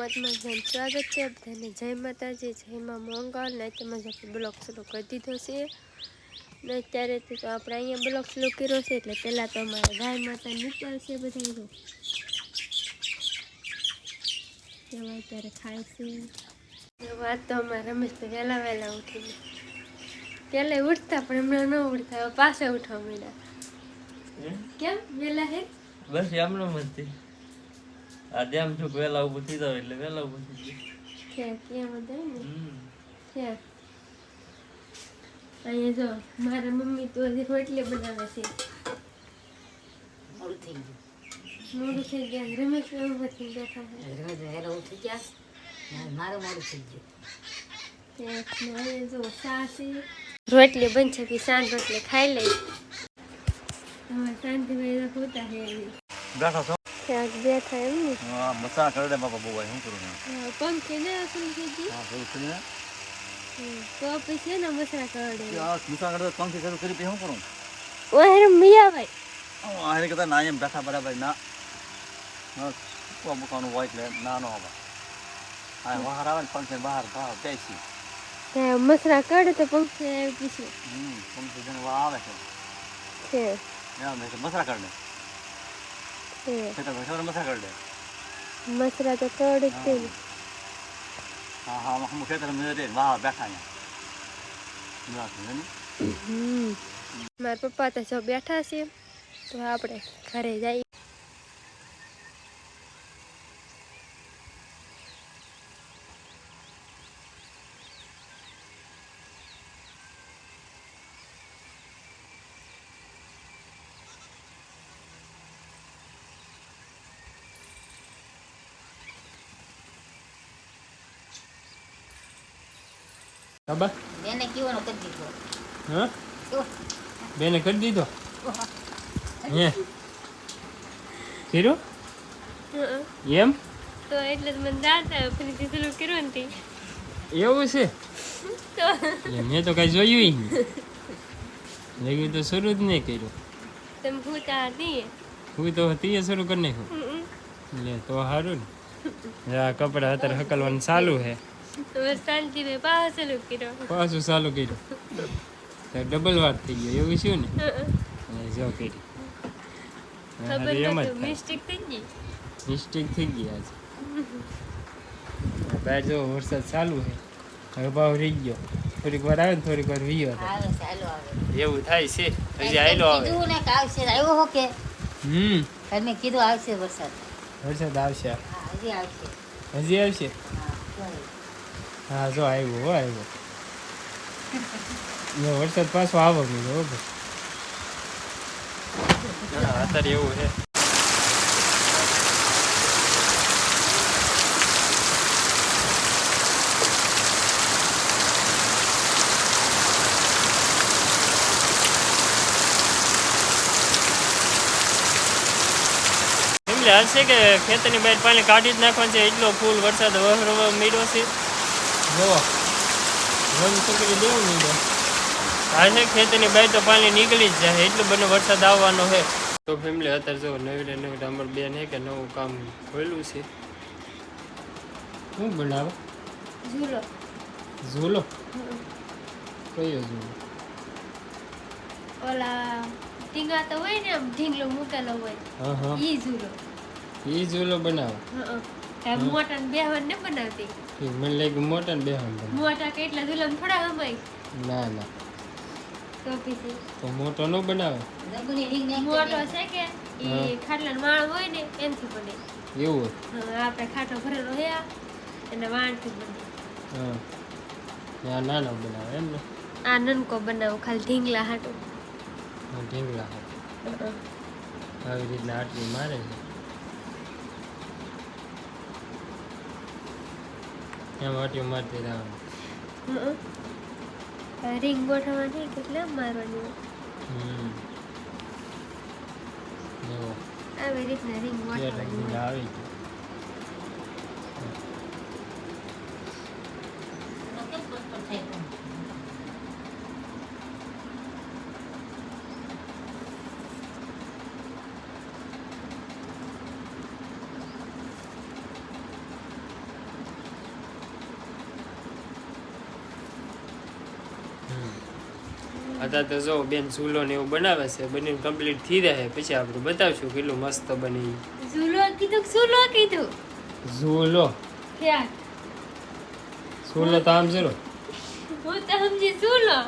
મોજમાં જેમ સ્વાગત છે. બધાને જય માતાજી જય માં મંગળ. ને તેમજ આપણે બ્લોક શરૂ કરી દીધો છે. ને અત્યારે તો આપણે અહીંયા બ્લોક શરૂ કર્યો છે એટલે પહેલાં તો અમારા ગાય માતા નીકળશે બધા જો અત્યારે ખાય છે. વાત તો અમારા રમેશભાઈ વહેલા વહેલા ઉઠીને પહેલાં ઉઠતા પણ હમણાં ન ઉઠતા પાસે પાછા ઉઠવા માંડ્યા. કેમ? વહેલા હે? બસ એમનો મસ્તી. આ જેમ છું વહેલા ઉભું થઈ જાવ એટલે વહેલા ઉભું થઈ જાય. અહીંયા જો મારા મમ્મી તો હજી રોટલી બનાવે છે. મોડું થઈ ગયું. મોડું થઈ ગયા રમેશ ઊભી બેઠા છે. વહેલા ઉઠી ગયા? મારે મોડું થઈ ગયું. અહીંયા જો ચા છે. રોટલી બનશે કે સાંજ રોટલી ખાઈ લઈ હવે શાંતિભાઈ તો હોતા એવી બેઠો ક્યાંક બેઠા એમ ને? હા મસા કરડે બાપા બહુ શું કરું પંખે ને અસલ હા કરું છું તો પછી ને મસરા કરડે. આ મસા કરડે પંખે શરૂ કરી પછી શું કરું? ઓહે મિયાભાઈ. હું આને કહેતા ના એમ બેઠા બરાબર ના. હા કો મુકાનું હોય એટલે ના નો હવે. હા બહાર આવે ને પંખે બહાર બહાર બેસી મસરા કરડે તો પંખે આવી હમ પંખે જણ આવે છે. મસરા કરડે. છે ખેતર ભાઈ મસરા તો કરડે? જ તે ને. હા હા હમ ખેતર મેં રે વાહ બેઠા અહીંયા. મારા પપ્પા તો જો બેઠા છે તો આપણે ઘરે જઈએ. બાબા? કીવાનો કરી દીધો. હા? બેને કરી દીધો? હે. કર્યું? એમ? તો એટલે જ મને દાદા ફરીથી શરૂ કર્યું ને તે. એવું છે? તો. મેં તો કઈ જોયું લેવું તો શરૂ જ નહીં કર્યું. તમે ભૂતા હતી. હું તો તીએ શરૂ કરી નાખ્યું. લે તો સારું ને. આ કપડા અત્યારે હકલવાનું ચાલુ છે. હવે શાંતિભાઈ પાછો શરૂ કર્યો. પાછું ચાલુ કર્યું. ડબલ વાત થઈ ગયો એવું શું ને? અને જો કરી. મિસ્ટેક થઈ ગઈ? મિસ્ટેક થઈ ગઈ આજે. બહાર જો વરસાદ ચાલુ છે હવે ભાવ રહી ગયો. થોડીક વાર આવે ને થોડીક વાર વીયો આવે એવું થાય છે હજી આયલો આવે. કીધું ને કે આવશે આવ્યો હો કે? હમ. કાલ મેં કીધું આવશે વરસાદ. વરસાદ આવશે. હજી આવશે. હજી આવશે? હા, જો આવ્યો હો આવ્યો વરસાદ પાછો આવો ગયો અત્યારે એવું છે. એમને હશે કે ખેતરની બહાર પાણી કાઢી જ નાખવાનું છે, એટલો ફૂલ વરસાદ વહરવા મળ્યો છે. રંગ દેવું નહીં તો. પાણી નીકળી જ જાય એટલું બધો વરસાદ આવવાનો છે તો ફેમિલી અત્યારે જો નવીડે નવીડે અમારું બેન છે કે નવું કામ ખોલ્યું છે. શું બનાવે? ઝૂલો. ઝૂલો? કયો ઝૂલો? ઓલા ઢીંગા તો હોય ને આમ ઢીંગલો મૂકેલો હોય હા હા. ઈ ઝૂલો. એ ઝૂલો બનાવે? હં. મોટા બેહવાન ને બનાવતી. મને લાગ્યું મોટા ને બે બનાવે મોટા કેટલા દુલમ થોડા હમાય ના ના. તો પછી? તો મોટો ન બનાવે? મોટો છે કે? એ ઈ ખાટલા માળ હોય ને એમથી બને. એવું હોય? આપણે ખાટો ભરેલો હે એને અને વાણથી બને. હા. ના નાનો બનાવે એમ ને? આ નનકો બનાવો ખાલી ઢીંગલા હાટો. હા, ઢીંગલા આવી રીતના આટલી મારે છે. એમ આટલી મારતી રહેવાનું. રિંગ ગોઠવવાની કેટલા મારવાની. હમ. એવો આવી રીતના રિંગ ગોઠવવાની. આવી અત્યારે તો જો બેન ઝૂલો ને એવું બનાવે છે બની કમ્પ્લીટ થઈ જાય. પછી આપણે બતાવશું કેટલું મસ્ત બની. ઝૂલો કીધું ઝૂલો કીધું? ઝૂલો. ક્યાં? ઝૂલો તો આમ જરો હું તો સમજી ઝૂલો.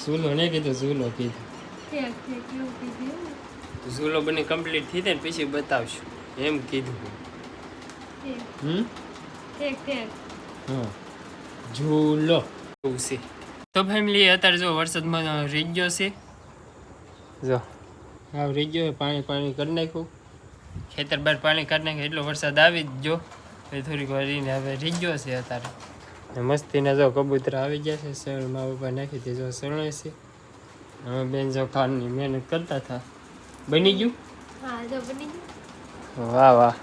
ઝૂલો ને કીધું ઝૂલો કીધું. ઝૂલો બની કમ્પ્લીટ થઈ જાય ને પછી બતાવશું. એમ કીધું હમ? ઠેક ઠેક હા. ઝૂલો. છે. તો ફેમિલી અત્યારે જો વરસાદમાં રહી ગયો છે. જો. હા રહી ગયો પાણી પાણી કરી નાખ્યું. ખેતર બહાર પાણી કાઢી નાખ્યું એટલો વરસાદ આવી જ જો એ થોડીક વાર રહીને હવે રહી ગયો છે અત્યારે. ને મસ્તીના જો કબૂતર આવી ગયા છે શરણમાં ઉપર નાખી જો શરણે છે. હવે બેન જો ખાવાની મહેનત કરતા હતા. બની ગયું? હા જો બની ગયું. વાહ વાહ.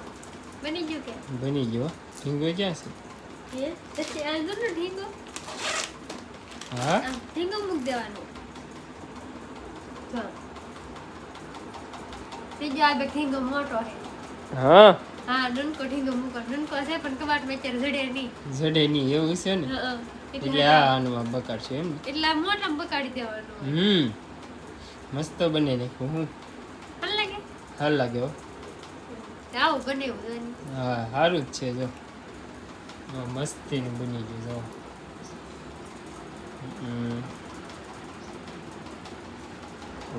બની ગયું કે? બની ગયો ઢીંગો ક્યાં છે? હા? ઢીંગો મૂક દેવાનો. જો ત્રીજો આ બે ઢીંગો મોટો છે. હા? હા ડંકો ઢીંગો મૂકો. ડંકો છે પણ કબાટમાં જડે નહીં. જડે નહીં એવું છે ને. એટલે આ આનું બકાર છે એમ એટલે મોટા બકાડી દેવાનું હમ. મસ્ત બને નાખ્યું હું. હાલ લાગે? હાલ લાગે હો. આવું બને હા સારું જ છે જો. મસ્તીનું બની ગયું જો.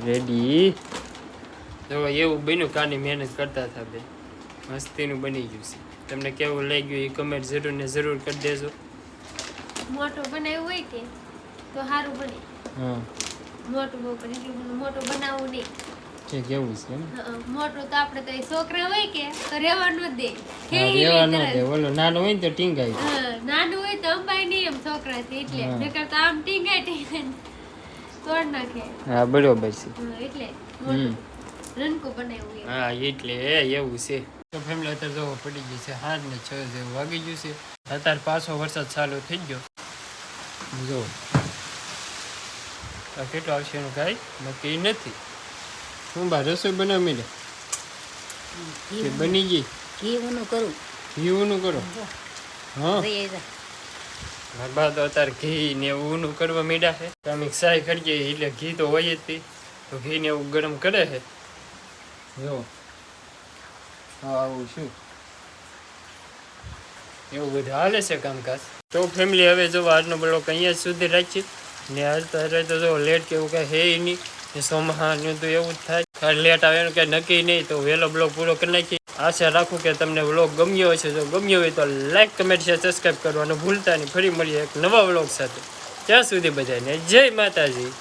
રેડી જો એવું બન્યું કાની મહેનત કરતા હતા બે. મસ્તીનું બની ગયું છે. તમને કેવું લાગ્યું એ કમેન્ટ જરૂર ને જરૂર કરી દેજો. મોટો બનાવ્યું હોય કે તો સારું બને. હા. મોટું બહુ પણ એટલું બધું મોટું બનાવવું નહીં. છે કેવું છે એમ? મોટું તો આપણે તો છોકરા હોય કે તો રહેવાનું જ દે. હા, રેવા લે ન તરત. દે. ઓલો નાનો હોય ને તો હોય તો અંબાઈ નહીં એટલે નકર તો આમ ટીંગાય ટીંગાય તોડ નાખે. હા બરોબર છે. એટલે હમ. બનાવ્યું હા એટલે એવું છે. તો ફેમિલી અત્યારે જો પડી ગઈ છે. હાથ ને છ જેવું વાગી ગયું છે. અત્યારે પાછો વરસાદ ચાલુ થઈ ગયો. જો. આ કેટલો આવશે એનું કાંઈ નક્કી નથી. હું બા રસોઈ બનાવી લે બની ગઈ? ઘી ઊનું કરું. ઘીનું કરો? હા. મારા તો અત્યારે ઘી ને એવું ઊનું કરવા માંડ્યા છે. તો અમે સાય કરીએ એટલે ઘી તો હોય જ તે. તો ઘી ને એવું ગરમ કરે છે. જો. આવું શું? એવું બધું હાલે છે કામકાજ. તો ફેમિલી હવે જો આજનો બ્લોક અહીંયા જ સુધી રાખીએ. ને આજ તો હવે તો જો લેટ કે એવું કાંઈ હે નહીં. ને તો એવું જ થાય. લેટ આવે એનું કાંઈ નક્કી નહીં તો વહેલો બ્લોક પૂરો કરી નાખીએ. આશા રાખું કે તમને વ્લોગ ગમ્યો હશે. જો ગમ્યો હોય તો લાઈક કમેન્ટ શેર સબસ્ક્રાઈબ કરવાનું ભૂલતા નહીં. ફરી મળીએ એક નવા વ્લોગ સાથે. ત્યાં સુધી બધાને જય માતાજી.